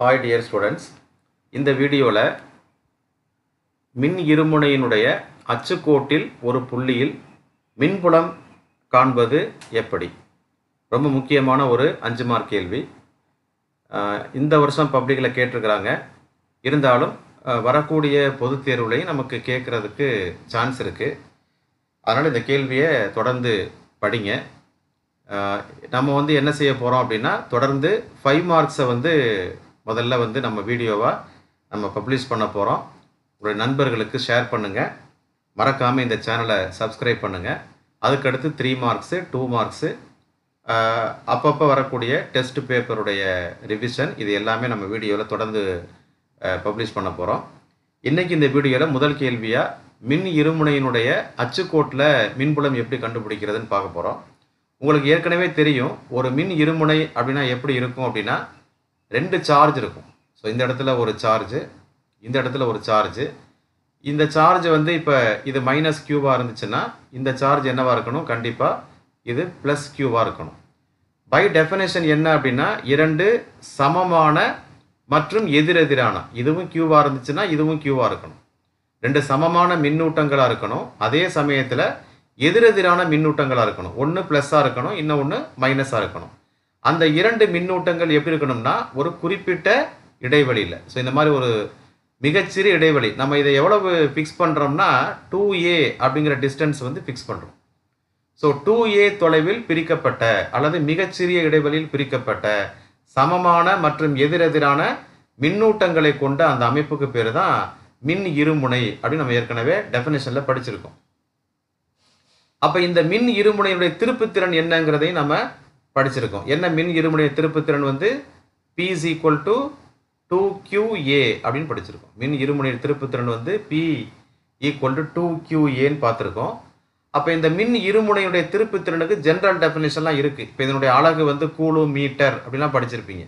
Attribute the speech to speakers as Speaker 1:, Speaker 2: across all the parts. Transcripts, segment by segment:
Speaker 1: Hi dear students இந்த வீடியோவில் மின் இருமுனையினுடைய அச்சுக்கோட்டில் ஒரு புள்ளியில் மின்புலம் காண்பது எப்படி? ரொம்ப முக்கியமான ஒரு அஞ்சு மார்க் கேள்வி. இந்த வருஷம் பப்ளிக்கில் கேட்டிருக்கிறாங்க. இருந்தாலும் வரக்கூடிய பொதுத் தேர்வுலையும் நமக்கு கேட்குறதுக்கு சான்ஸ் இருக்குது அதனால் இந்த கேள்வியை தொடர்ந்து படிங்க. நம்ம வந்து என்ன செய்ய போகிறோம் அப்படின்னா தொடர்ந்து ஃபைவ் மார்க்ஸை வந்து முதல்ல வந்து நம்ம வீடியோவாக நம்ம பப்ளிஷ் பண்ண போகிறோம் உங்களுடைய நண்பர்களுக்கு ஷேர் பண்ணுங்கள் மறக்காமல் இந்த சேனலை சப்ஸ்கிரைப் பண்ணுங்கள் அதுக்கடுத்து த்ரீ மார்க்ஸு டூ மார்க்ஸு அப்பப்போ வரக்கூடிய டெஸ்ட் பேப்பருடைய ரிவிஷன் இது எல்லாமே நம்ம வீடியோவில் தொடர்ந்து பப்ளிஷ் பண்ண போகிறோம் இன்றைக்கி இந்த வீடியோவில் முதல் கேள்வியாக மின் இருமுனையினுடைய அச்சுக்கோட்டில் மின்புலம் எப்படி கண்டுபிடிக்கிறதுன்னு பார்க்க போகிறோம் உங்களுக்கு ஏற்கனவே தெரியும் ஒரு மின் இருமுனை அப்படின்னா எப்படி இருக்கும் அப்படின்னா ரெண்டு சார்ஜ் இருக்கும். ஸோ இந்த இடத்துல ஒரு சார்ஜு இந்த இடத்துல ஒரு சார்ஜு இந்த சார்ஜ் வந்து இப்போ இது மைனஸ் கியூவாக இருந்துச்சுன்னா இந்த சார்ஜ் என்னவாக இருக்கணும்? கண்டிப்பாக இது ப்ளஸ் கியூவாக இருக்கணும். பை டெஃபினேஷன் என்ன அப்படின்னா இரண்டு சமமான மற்றும் எதிரெதிரான இதுவும் கியூவாக இருந்துச்சுன்னா இதுவும் கியூவாக இருக்கணும். ரெண்டு சமமான மின்னூட்டங்களாக இருக்கணும். அதே சமயத்தில் எதிரெதிரான மின்னூட்டங்களாக இருக்கணும். ஒன்று ப்ளஸ்ஸாக இருக்கணும் இன்னும் ஒன்று மைனஸாக இருக்கணும். அந்த இரண்டு மின்னூட்டங்கள் எப்படி இருக்கணும்னா ஒரு குறிப்பிட்ட இடைவெளியில். ஸோ இந்த மாதிரி ஒரு மிகச்சிறிய இடைவெளி. நம்ம இதை எவ்வளவு ஃபிக்ஸ் பண்ணுறோம்னா டூ ஏ அப்படிங்கிற டிஸ்டன்ஸ் வந்து ஃபிக்ஸ் பண்ணுறோம் ஸோ டூ ஏ தொலைவில் பிரிக்கப்பட்ட அல்லது மிகச்சிறிய இடைவெளியில் பிரிக்கப்பட்ட சமமான மற்றும் எதிரெதிரான மின்னூட்டங்களை கொண்ட அந்த அமைப்புக்கு பேர் தான் மின் இருமுனை அப்படின்னு நம்ம ஏற்கனவே டெஃபினேஷனில் படிச்சிருக்கோம். அப்போ இந்த மின் இருமுனையுடைய திருப்புத்திறன் என்னங்கிறதையும் நம்ம படிச்சிருக்கோம். என்ன மின் இருமுனை திருப்புத்திறன் வந்து P is equal to two Q அப்படின்னு படிச்சிருக்கோம். மின் இருமுனை திருப்புத்திறன் வந்து பி ஈக்குவல் டு டூ கியூஏன்னு பார்த்துருக்கோம். அப்போ இந்த மின் இருமுனையுடைய திருப்புத்திறனுக்கு ஜென்ரல் டெஃபினேஷன்லாம் இருக்குது இப்போ இதனுடைய அழகு வந்து கூலு மீட்டர் அப்படிலாம் படிச்சிருப்பீங்க.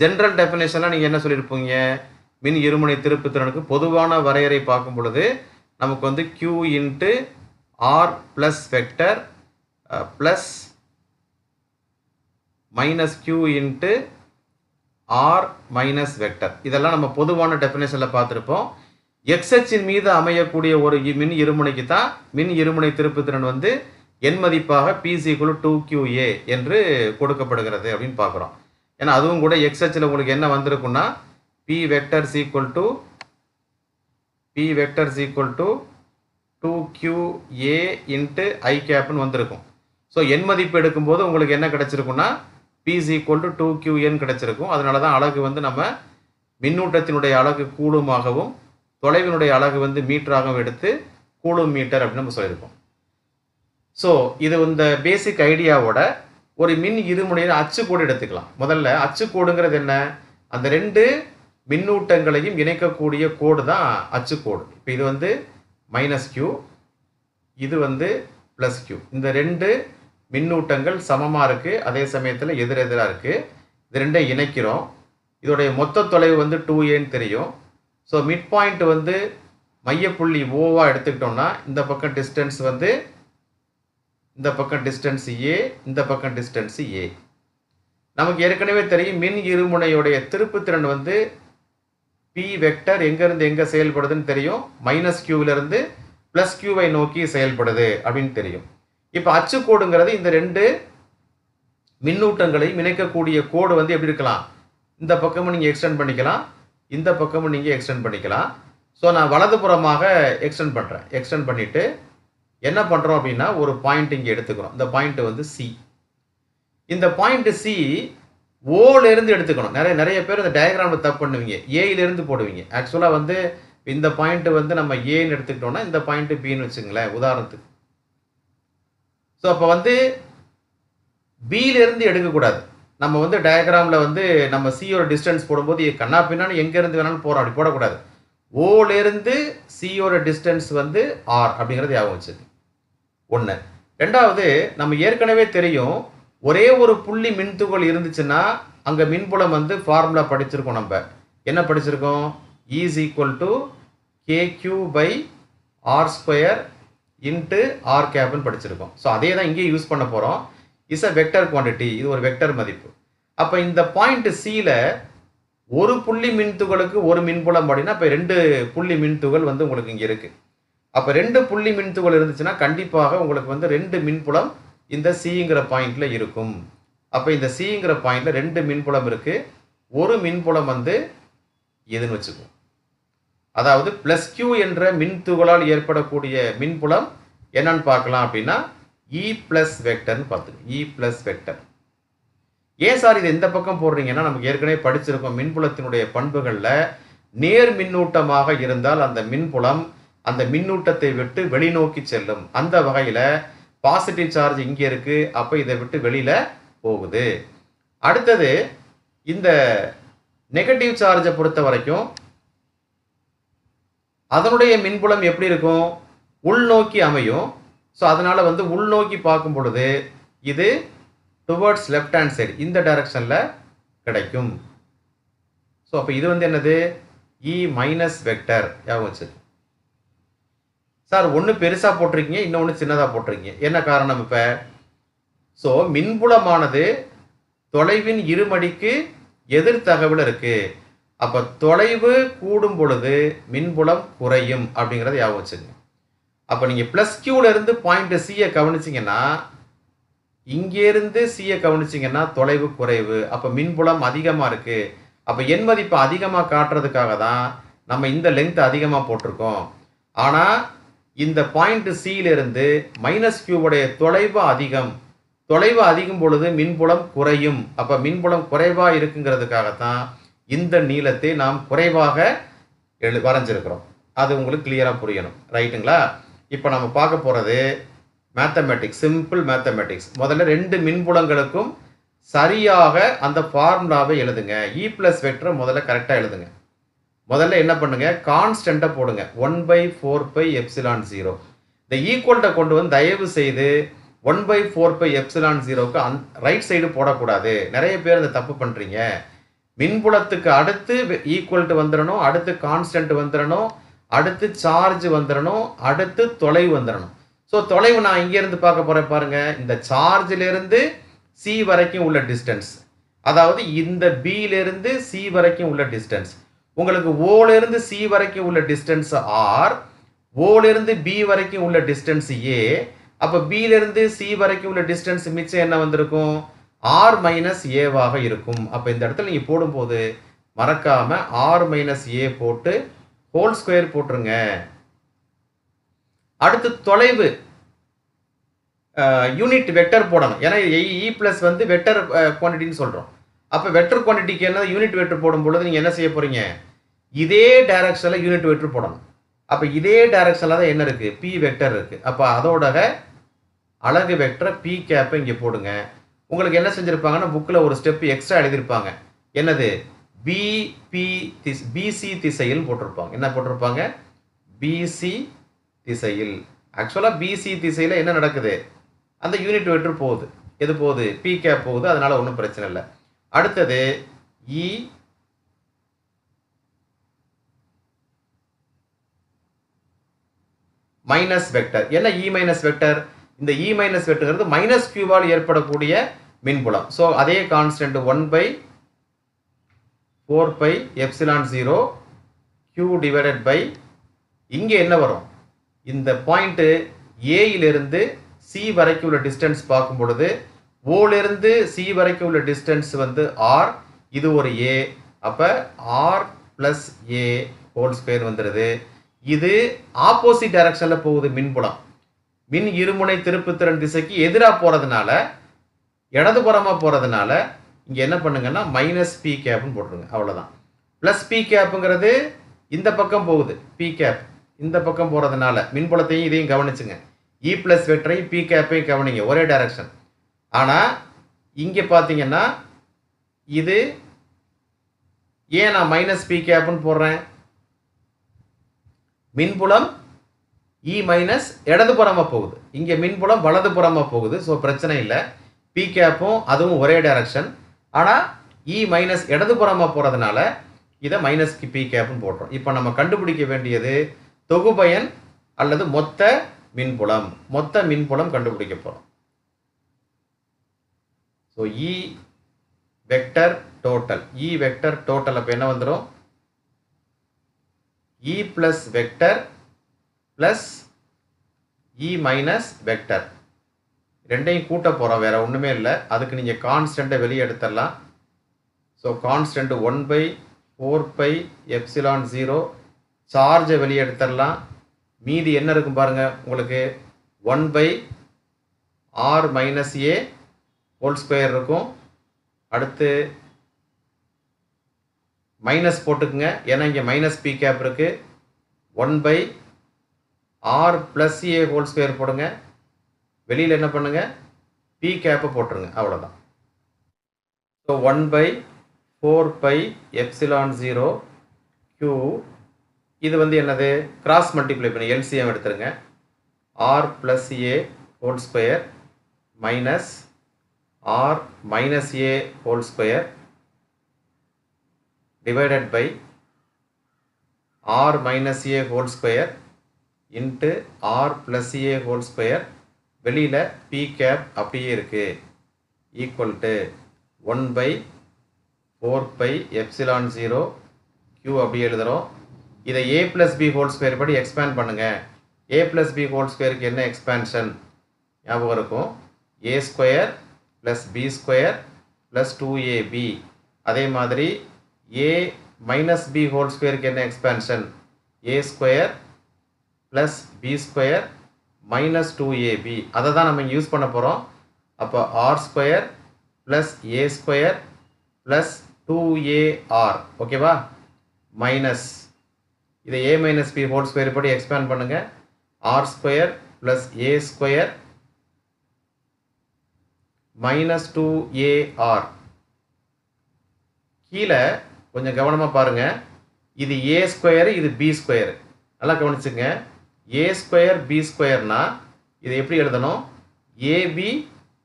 Speaker 1: ஜென்ரல் டெஃபினேஷன்லாம் நீங்கள் என்ன சொல்லியிருப்பீங்க? மின் இருமுனை திருப்புத்திறனுக்கு பொதுவான வரையறை பார்க்கும் பொழுது நமக்கு வந்து Q into R plus vector plus minus Q into R minus vector இதெல்லாம் நம்ம பொதுவான டெஃபினேஷனில் பார்த்துருப்போம். எக்ஸ்எச்சின் மீது அமையக்கூடிய ஒரு இ- மின் இருமுனைக்கு தான் மின் இருமுனை திருப்புத்திறன் வந்து என் மதிப்பாக பிசி குழு டூ கியூ ஏ என்று கொடுக்கப்படுகிறது அப்படின்னு பார்க்குறோம். ஏன்னா அதுவும் கூட எக்ஸ்ஹெச்சில் உங்களுக்கு என்ன வந்திருக்குன்னா B vector equal to B vector equal to two Q A into I கேப்னு வந்திருக்கும். ஸோ என் மதிப்பு எடுக்கும்போது உங்களுக்கு என்ன கிடச்சிருக்குன்னா பிசி கொண்டு ஈக்குவல் டு டூ கியூ என் கிடச்சிருக்கும். அதனால தான் அழகு வந்து நம்ம மின்னூட்டத்தினுடைய அழகு கூலுமாகவும் தொலைவினுடைய அழகு வந்து மீட்டராகவும் எடுத்து கூலும் மீட்டர் அப்படின்னு நம்ம சொல்லியிருக்கோம். ஸோ இது இந்த பேசிக் ஐடியாவோட ஒரு மின் இருமுனையில் அச்சுக்கோடு எடுத்துக்கலாம். முதல்ல அச்சுக்கோடுங்கிறது என்ன? அந்த ரெண்டு மின்னூட்டங்களையும் இணைக்கக்கூடிய கோடு தான் அச்சுக்கோடு இப்போ இது வந்து மைனஸ் கியூ இது வந்து ப்ளஸ் கியூ இந்த ரெண்டு மின்னூட்டங்கள் சமமாக இருக்குது அதே சமயத்தில் எதிரெதிராக இருக்குது இது ரெண்டையும் இணைக்கிறோம். இதோடைய மொத்த தொலைவு வந்து டூ ஏன்னு தெரியும். ஸோ மிட் பாயிண்ட் வந்து மையப்புள்ளி ஓவாக எடுத்துக்கிட்டோம்னா இந்த பக்கம் டிஸ்டன்ஸ் வந்து இந்த பக்கம் டிஸ்டன்ஸ் ஏ இந்த பக்கம் டிஸ்டன்ஸ் ஏ நமக்கு ஏற்கனவே தெரியும் மின் இருமுனையுடைய திருப்புத்திறன் வந்து பி வெக்டர் எங்கேருந்து எங்கே செயல்படுதுன்னு தெரியும். மைனஸ் இருந்து ப்ளஸ் கியூவை நோக்கி செயல்படுது அப்படின்னு தெரியும். இப்போ அச்சுக்கோடுங்கிறது இந்த ரெண்டு மின்னூட்டங்களையும் இணைக்கக்கூடிய கோடு வந்து எப்படி இருக்கலாம்? இந்த பக்கமும் நீங்கள் எக்ஸ்டெண்ட் பண்ணிக்கலாம். இந்த பக்கமும் நீங்கள் எக்ஸ்டெண்ட் பண்ணிக்கலாம். ஸோ நான் வலதுபுறமாக எக்ஸ்டெண்ட் பண்ணுறேன் எக்ஸ்டெண்ட் பண்ணிவிட்டு என்ன பண்ணுறோம் அப்படின்னா ஒரு பாயிண்ட் இங்கே எடுத்துக்கிறோம் இந்த பாயிண்ட் வந்து சி இந்த பாயிண்ட் சி ஓலேருந்து எடுத்துக்கணும். நிறைய நிறைய பேர் இந்த டயக்ராமில் தப்பு பண்ணுவீங்க. ஏயிலேருந்து போடுவீங்க. ஆக்சுவலாக வந்து இந்த பாயிண்ட்டு வந்து நம்ம ஏன்னு எடுத்துக்கிட்டோம்னா இந்த பாயிண்ட்டு பின்னு வச்சுங்களேன் உதாரணத்துக்கு. ஸோ அப்போ வந்து பியிலேருந்து எடுக்கக்கூடாது. நம்ம வந்து டயக்ராமில் வந்து நம்ம சியோட டிஸ்டன்ஸ் போடும்போது கண்ணா பின்னான்னு எங்கேருந்து வேணாலும் போகிறோம் அப்படி போடக்கூடாது. ஓலேருந்து சியோட டிஸ்டன்ஸ் வந்து ஆர் அப்படிங்கிறது ஞாபகம் வச்சது ஒன்று ரெண்டாவது நம்ம ஏற்கனவே தெரியும் ஒரே ஒரு புள்ளி மின்துகள் இருந்துச்சுன்னா அங்கே மின்புலம் வந்து ஃபார்முலா படிச்சிருக்கோம் நம்ம. என்ன படிச்சிருக்கோம்? Is equal to K Q by R square into R கேப்னு படிச்சிருக்கோம். ஸோ அதே தான் இங்கேயே யூஸ் பண்ண போகிறோம் இஸ் அ வெக்டர் குவாண்டிட்டி இது ஒரு வெக்டர் மதிப்பு. அப்போ இந்த பாயிண்ட் சியில் ஒரு புள்ளி மின்துகளுக்கு ஒரு மின்புலம் அப்படின்னா இப்போ ரெண்டு புள்ளி மின்துகள் வந்து உங்களுக்கு இங்கே இருக்குது அப்போ ரெண்டு புள்ளி மின்துகள் இருந்துச்சுன்னா கண்டிப்பாக உங்களுக்கு வந்து ரெண்டு மின்புலம் இந்த சிங்கிற பாயிண்டில் இருக்கும். அப்போ இந்த சிங்கிற பாயிண்டில் ரெண்டு மின்புலம் இருக்குது ஒரு மின்புலம் வந்து எதுன்னு வச்சுக்குவோம். அதாவது பிளஸ் கியூ என்ற மின்துகளால் ஏற்படக்கூடிய மின்புலம் என்னன்னு பார்க்கலாம் அப்படின்னா இ பிளஸ் வெக்டர்னு பார்த்துக்கோங்க. இ பிளஸ் வெக்டர் ஏன் சார் இது எந்த பக்கம் போடுறீங்கன்னா நமக்கு ஏற்கனவே படிச்சிருக்கோம் மின்புலத்தினுடைய பண்புகளில் நேர் மின்னூட்டமாக இருந்தால் அந்த மின்புலம் அந்த மின்னூட்டத்தை விட்டு வெளிநோக்கி செல்லும். அந்த வகையில் பாசிட்டிவ் சார்ஜ் இங்கே இருக்குது அப்போ இதை விட்டு வெளியில் போகுது. அடுத்தது இந்த நெகட்டிவ் சார்ஜை பொறுத்த வரைக்கும் அதனுடைய மின்புலம் எப்படி இருக்கும்? உள்நோக்கி அமையும். ஸோ அதனால் வந்து உள்நோக்கி பார்க்கும் பொழுது இது டுவர்ட்ஸ் லெஃப்ட் ஹேண்ட் சைடு இந்த டைரக்ஷனில் கிடைக்கும். ஸோ அப்போ இது வந்து என்னது? இ மைனஸ் வெக்டர் ஞாபகம் வச்சு சார் ஒன்று பெருசாக போட்டிருக்கீங்க இன்னொன்று சின்னதாக போட்டிருக்கீங்க. என்ன காரணம் இப்போ? ஸோ மின்புலமானது தொலைவின் இருமடிக்கு எதிர்த்தகவில் இருக்குது அப்போ தொலைவு கூடும் பொழுது மின்புலம் குறையும் அப்படிங்கிறத ஞாபகம் வச்சுங்க அப்போ நீங்கள் ப்ளஸ் இருந்து பாயிண்ட் சியை கவனிச்சிங்கன்னா இங்கேருந்து சியை கவனிச்சிங்கன்னா தொலைவு குறைவு அப்போ மின்புலம் அதிகமாக இருக்குது அப்போ எண் மதிப்பை அதிகமாக காட்டுறதுக்காக தான் நம்ம இந்த லென்த் அதிகமாக போட்டிருக்கோம். ஆனால் இந்த பாயிண்ட் சியிலிருந்து மைனஸ் கியூவுடைய தொலைவு அதிகம் தொலைவு அதிகம் பொழுது மின்புலம் குறையும். அப்போ மின்புலம் குறைவாக இருக்குங்கிறதுக்காகத்தான் இந்த நீளத்தை நாம் குறைவாக எழு வரைஞ்சிருக்கிறோம். அது உங்களுக்கு கிளியராக புரியணும். ரைட்டுங்களா இப்போ நம்ம பார்க்க போகிறது மேத்தமேட்டிக்ஸ் சிம்பிள் மேத்தமேட்டிக்ஸ் முதல்ல ரெண்டு மின்புலங்களுக்கும் சரியாக அந்த ஃபார்முலாவை எழுதுங்க. இ ப்ளஸ் வெக்டரை முதல்ல கரெக்டாக எழுதுங்க. முதல்ல என்ன பண்ணுங்க? கான்ஸ்டண்ட்டை போடுங்க. One by four by epsilon zero இந்த ஈக்குவல்ட்டை கொண்டு வந்து தயவு செய்து one by four by epsilon ஜீரோக்கு அந் ரைட் சைடு போடக்கூடாது. நிறைய பேர் அதை தப்பு பண்ணுறீங்க மின்புலத்துக்கு அடுத்து ஈக்குவல்ட்டு வந்துடணும் அடுத்து கான்ஸ்டன்ட் வந்துடணும் அடுத்து சார்ஜ் வந்துடணும் அடுத்து தொலைவு வந்துடணும். ஸோ தொலைவு நான் இங்கேருந்து பார்க்க போகிறேன் பாருங்கள் இந்த சார்ஜிலேருந்து சி வரைக்கும் உள்ள டிஸ்டன்ஸ் அதாவது இந்த பியிலேருந்து சி வரைக்கும் உள்ள டிஸ்டன்ஸ் உங்களுக்கு ஓலேருந்து சி வரைக்கும் உள்ள டிஸ்டன்ஸ் ஆர் ஓலேருந்து பி வரைக்கும் உள்ள டிஸ்டன்ஸ் ஏ அப்போ பியிலேருந்து சி வரைக்கும் உள்ள டிஸ்டன்ஸ் மிச்சம் என்ன வந்திருக்கும்? ஆர் மைனஸ் ஏவாக இருக்கும். அப்போ இந்த இடத்துல நீங்கள் போடும்போது மறக்காமல் ஆர் மைனஸ் ஏ போட்டு ஹோல் ஸ்கொயர் போட்டுருங்க. அடுத்து தொலைவு யூனிட் வெக்டர் போடணும். ஏன்னா இ பிளஸ் e வந்து வெக்டர் குவான்டிட்டின்னு சொல்கிறோம் அப்போ வெக்டர் குவான்டிட்டிக்கு என்ன யூனிட் வெக்டர் போடும் பொழுது நீங்கள் என்ன செய்ய போகிறீங்க இதே டைரக்ஷனில் யூனிட் வெக்டர் போடணும். அப்போ இதே டைரக்ஷனில் தான் என்ன இருக்குது பி வெக்டர் இருக்குது அப்போ அதோட அழகு வெக்டரை பி கேப்பை இங்கே போடுங்க. உங்களுக்கு என்ன செஞ்சுருப்பாங்கன்னா புக்கில் ஒரு ஸ்டெப் எக்ஸ்ட்ரா எழுதியிருப்பாங்க. என்னது? பிபி திஸ் பிசி திசையில் போட்டிருப்பாங்க. என்ன போட்டிருப்பாங்க? பிசி திசையில். ஆக்சுவலாக பிசி திசையில் என்ன நடக்குது? அந்த யூனிட் வெக்டர் போகுது. எது போகுது? பி கேப் போகுது. அதனால் ஒன்றும் பிரச்சனை இல்லை. அடுத்தது இ மைனஸ் வெக்டர் என்ன இ மைனஸ் வெக்டர் இந்த இ மைனஸ் வெக்டர்ங்கிறது மைனஸ் கியூவால் ஏற்படக்கூடிய மின்புலம். ஸோ அதே constant one by four by epsilon zero Q divided by இங்கே என்ன வரும்? இந்த பாயிண்ட்டு ஏயிலிருந்து சி வரைக்கும் உள்ள டிஸ்டன்ஸ் பார்க்கும் பொழுது ஓலிருந்து சி வரைக்கும் உள்ள டிஸ்டன்ஸ் வந்து ஆர் இது ஒரு ஏ அப்போ R plus A whole square வந்துடுது இது ஆப்போசிட் டைரக்ஷனில் போகுது மின்புலம். மின் இருமுனை திருப்புத்திறன் திசைக்கு எதிராக போகிறதுனால இடதுபுறமாக போகிறதுனால இங்கே என்ன பண்ணுங்கன்னா மைனஸ் பி கேப்னு போட்டுருங்க. அவ்வளோதான் ப்ளஸ் பி கேப்புங்கிறது இந்த பக்கம் போகுது. பி கேப் இந்த பக்கம் போகிறதுனால மின்புலத்தையும் இதையும் கவனிச்சுங்க. E இ ப்ளஸ் வெக்டரையும் பி கேப்பையும் கவனிங்க. ஒரே டைரக்ஷன் ஆனால் இங்கே பார்த்தீங்கன்னா இது ஏன் நான் மைனஸ் பி கேப்னு போடுறேன்? மின்புலம் e இ மைனஸ் இடதுபுறமாக போகுது. இங்கே மின்புலம் வலதுபுறமாக போகுது. ஸோ பிரச்சனை இல்லை. பி கேப்பும் அதுவும் ஒரே டைரக்ஷன் ஆனால் இ e மைனஸ் இடதுபுறமாக போகிறதுனால இதை மைனஸ் பி கேப்னு போடுறோம் இப்போ நம்ம கண்டுபிடிக்க வேண்டியது தொகுபயன் அல்லது மொத்த மின்புலம். மொத்த மின்புலம் கண்டுபிடிக்க போகிறோம் so E vector total E vector total அப்போ என்ன வந்துடும் E plus vector plus E minus vector ரெண்டையும் கூட்ட போகிறோம் வேறு ஒன்றுமே இல்லை. அதுக்கு நீங்கள் கான்ஸ்டண்ட்டை வெளியே எடுத்துடலாம் so constant one by four by epsilon zero சார்ஜை வெளியே எடுத்துடலாம் மீதி என்ன இருக்கும் பாருங்கள் உங்களுக்கு one by R minus A whole square இருக்கும். அடுத்து மைனஸ் போட்டுக்குங்க. ஏன்னா இங்கே மைனஸ் பி கேப் இருக்குது one by R plus A whole square போடுங்க. வெளியில் என்ன பண்ணுங்கள் பி கேப்பை போட்டுருங்க. அவ்வளோதான் so one by four by epsilon zero Q இது வந்து என்னது? கிராஸ் மல்டிப்ளை பண்ணி எல்சிஎம் எடுத்துருங்க. R plus A whole square minus R minus A whole square divided by R minus A whole square into R plus A whole square வெளியில் P cap அப்படியே இருக்குது equal to one by four by epsilon zero Q அப்படியே எழுதுகிறோம் இதை A plus B whole square படி expand பண்ணுங்கள் A plus B whole ஸ்கொயருக்கு என்ன எக்ஸ்பேன்ஷன் ஞாபகம் இருக்கும். A square plus B square plus two AB அதே மாதிரி ஏ மைனஸ் பி ஹோல் ஸ்கொயருக்கு என்ன expansion A square plus B square minus two AB அதை தான் நம்ம யூஸ் பண்ண போகிறோம் அப்போ R square plus A square plus two AR ஓகேவா மைனஸ் இதை A minus B whole square படி எக்ஸ்பேண்ட் பண்ணுங்கள் R square plus A square minus two AR கீழே கொஞ்சம் கவனமாக பாருங்கள் இது ஏ ஸ்கொயரு இது பி ஸ்கொயர் நல்லா கவனிச்சுங்க. ஏ ஸ்கொயர் பி ஸ்கொயர்னா இதை எப்படி எழுதணும்? ஏபி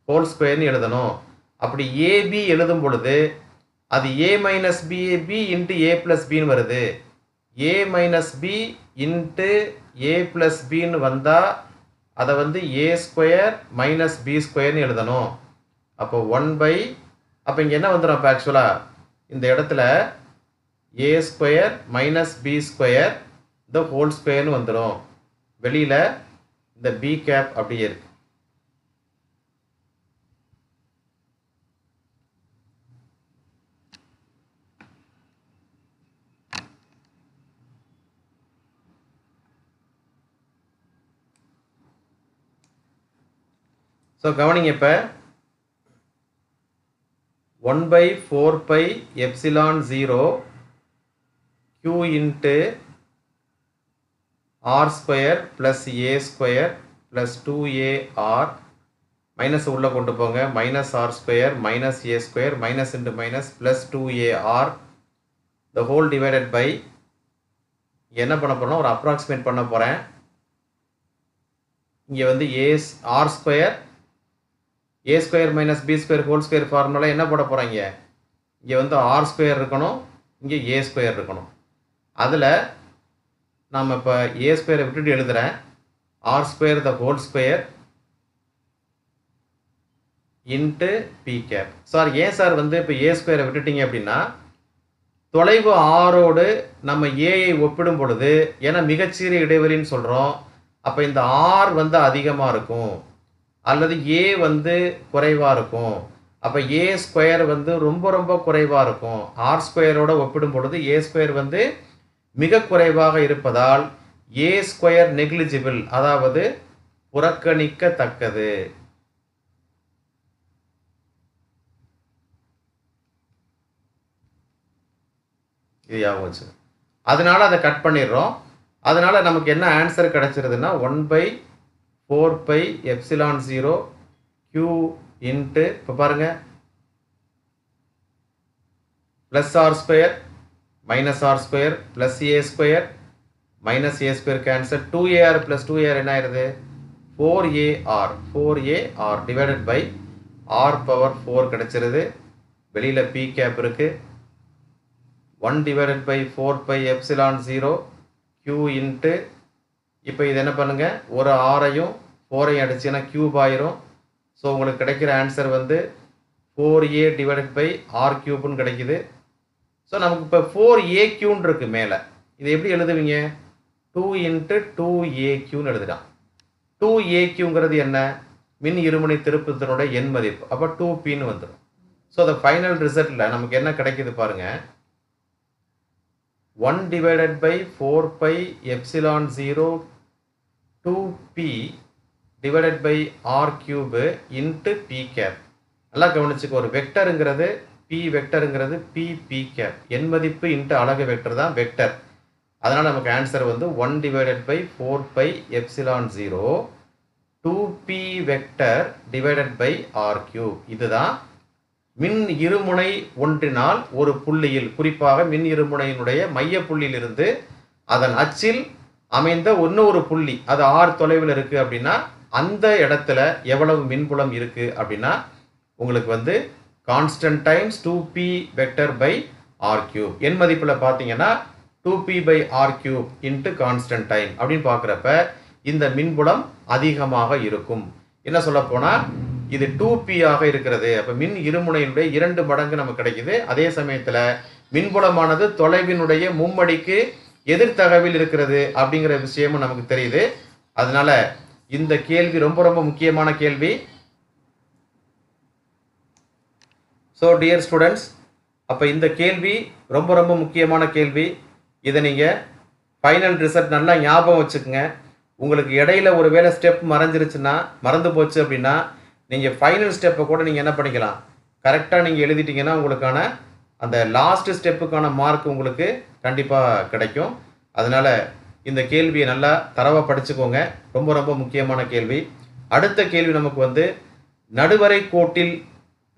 Speaker 1: ஹோல் ஸ்கொயர்னு எழுதணும். அப்படி ஏபி எழுதும் பொழுது அது ஏ மைனஸ் பிஏபி இன்ட்டு ஏ ப்ளஸ் பின்னு வருது. A minus B into A plus பின்னு வந்தால் அதை வந்து ஏ ஸ்கொயர் மைனஸ் பி ஸ்கொயர்னு எழுதணும். அப்போ ஒன் பை அப்போ இங்கே என்ன வந்துடும் அப்போ ஆக்சுவலாக இந்த இடத்துல A square minus B square இந்த ஹோல் ஸ்கொயர்னு வந்துடும் வெளியில் இந்த பி கேப் அப்படியே இருக்கு. ஸோ கவனிங்க இப்போ. One by four by epsilon zero Q into R square plus A square plus two AR minus உள்ளே கொண்டு போங்க. Minus R square minus A square minus into minus plus two AR the whole divided by என்ன பண்ண போகிறோம் ஒரு approximate பண்ண போகிறேன் இங்கே வந்து A R square A square minus B square whole square formula என்ன போட போகிறாங்க இங்கே? வந்து ஆர் ஸ்கொயர் இருக்கணும். இங்கே ஏ ஸ்கொயர் இருக்கணும். அதில் நாம் இப்போ ஏ ஸ்கொயரை விட்டுட்டு எழுதுகிறேன் R square the whole square into P cap sir ஏன் சார் வந்து இப்போ ஏ ஸ்கொயரை விட்டுட்டீங்க அப்படின்னா தொலைவு ஆரோடு நம்ம ஏஐ ஒப்பிடும் பொழுது ஏன்னா மிகச்சிறிய இடைவெளின்னு சொல்கிறோம் அப்போ இந்த ஆர் வந்து அதிகமாக இருக்கும். அல்லது ஏ வந்து குறைவாக இருக்கும். அப்போ ஏ ஸ்கொயர் வந்து ரொம்ப ரொம்ப குறைவாக இருக்கும். ஆர் ஸ்கொயரோட ஒப்பிடும் பொழுது ஏ ஸ்கொயர் வந்து மிக குறைவாக இருப்பதால் ஏ ஸ்கொயர் நெக்லிஜிபிள் அதாவது புறக்கணிக்கத்தக்கது. இது ஞாபகம் வச்சு அதனால அதை கட் பண்ணிடுறோம். அதனால நமக்கு என்ன answer கிடைச்சிருதுன்னா one by four by epsilon zero Q into இப்போ பாருங்க plus R square minus R square plus A square minus A square cancel two AR plus two AR என்ன ஆயிருது four AR four AR divided by R power four கிடச்சிருது. வெளியில் P cap இருக்குது one divided by four by epsilon zero Q into இப்போ இது என்ன பண்ணுங்கள் ஒரு ஆரையும் ஃபோரையும் அடிச்சுன்னா க்யூப் ஆயிரும். ஸோ உங்களுக்கு கிடைக்கிற ஆன்சர் வந்து four A divided by R க்யூப்னு கிடைக்கிது. ஸோ நமக்கு இப்போ ஃபோர் ஏ கியூன்னு இருக்குது மேலே. இதை எப்படி எழுதுவீங்க? டூ இன்ட்டு டூ ஏ கியூன்னு எழுதுடான் டூ ஏ கியூங்கிறது என்ன? மின் இருமுனை திருப்பத்தினோட எண் மதிப்பு. அப்போ டூ பின்னு வந்துடும் ஸோ அந்த ஃபைனல் ரிசல்ட்டில் நமக்கு என்ன கிடைக்குது பாருங்கள் one divided by four by epsilon zero two P divided by R cube into P cap நல்லா கவனிச்சுக்க ஒரு வெக்டருங்கிறது பி வெக்டருங்கிறது பி பி கேப் எண் மதிப்பு இன்ட்டு அழகு வெக்டர் தான் வெக்டர் அதனால் நமக்கு ஆன்சர் வந்து one divided by four by epsilon zero two P vector divided by R cube இதுதான் மின் இருமுனை ஒன்றினால் ஒரு புள்ளியில் குறிப்பாக மின் இருமுனையினுடைய மைய புள்ளியிலிருந்து அதன் அச்சில் அமைந்த இன்னொரு புள்ளி அது ஆர் தொலைவில் இருக்குது அப்படின்னா அந்த இடத்துல எவ்வளவு மின்புலம் இருக்குது அப்படின்னா உங்களுக்கு வந்து constant times two P vector by R cube என் மதிப்பில் பார்த்தீங்கன்னா two P by R cube into constant time அப்படின்னு பார்க்குறப்ப இந்த மின்புலம் அதிகமாக இருக்கும். என்ன சொல்ல போனால் இது டூ பி ஆக இருக்கிறது. அப்போ மின் இருமுனையினுடைய இரண்டு மடங்கு நமக்கு கிடைக்குது. அதே சமயத்தில் மின்புலமானது தொலைவினுடைய மும்மடிக்கு எதிர்த்தகவில் இருக்கிறது அப்படிங்கிற விஷயமும் நமக்கு தெரியுது. அதனால இந்த கேள்வி ரொம்ப ரொம்ப முக்கியமான கேள்வி. ஸோ டியர் ஸ்டூடெண்ட்ஸ் அப்போ இந்த கேள்வி ரொம்ப ரொம்ப முக்கியமான கேள்வி. இதை நீங்கள் ஃபைனல் ரிசல்ட் நல்லா ஞாபகம் வச்சுக்கோங்க. உங்களுக்கு இடையில ஒரு வேளை ஸ்டெப் மறைஞ்சிருச்சுன்னா மறந்து போச்சு அப்படின்னா நீங்கள் ஃபைனல் ஸ்டெப்பை கூட நீங்கள் என்ன பண்ணிக்கலாம்? கரெக்டாக நீங்கள் எழுதிட்டீங்கன்னா உங்களுக்கான அந்த லாஸ்ட் ஸ்டெப்புக்கான மார்க் உங்களுக்கு கண்டிப்பாக கிடைக்கும். அதனால் இந்த கேள்வியை நல்லா தரவாக படிச்சுக்கோங்க. ரொம்ப ரொம்ப முக்கியமான கேள்வி. அடுத்த கேள்வி நமக்கு வந்து நடுவரை கோட்டில்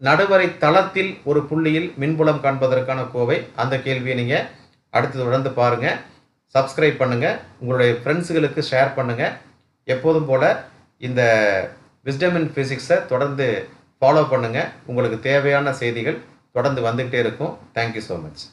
Speaker 1: நடுவரை தளத்தில் ஒரு புள்ளியில் மின்புலம் காண்பதற்கான கோவை. அந்த கேள்வியை நீங்கள் அடுத்து தொடர்ந்து பாருங்கள் சப்ஸ்கிரைப் பண்ணுங்கள் உங்களுடைய ஃப்ரெண்ட்ஸுகளுக்கு ஷேர் பண்ணுங்கள் எப்போதும் போல் இந்த விஸ்டம் இன் ஃபிசிக்ஸை தொடர்ந்து ஃபாலோ பண்ணுங்கள் உங்களுக்கு தேவையான செய்திகள் தொடர்ந்து வந்துகிட்டே இருக்கும். Thank you so much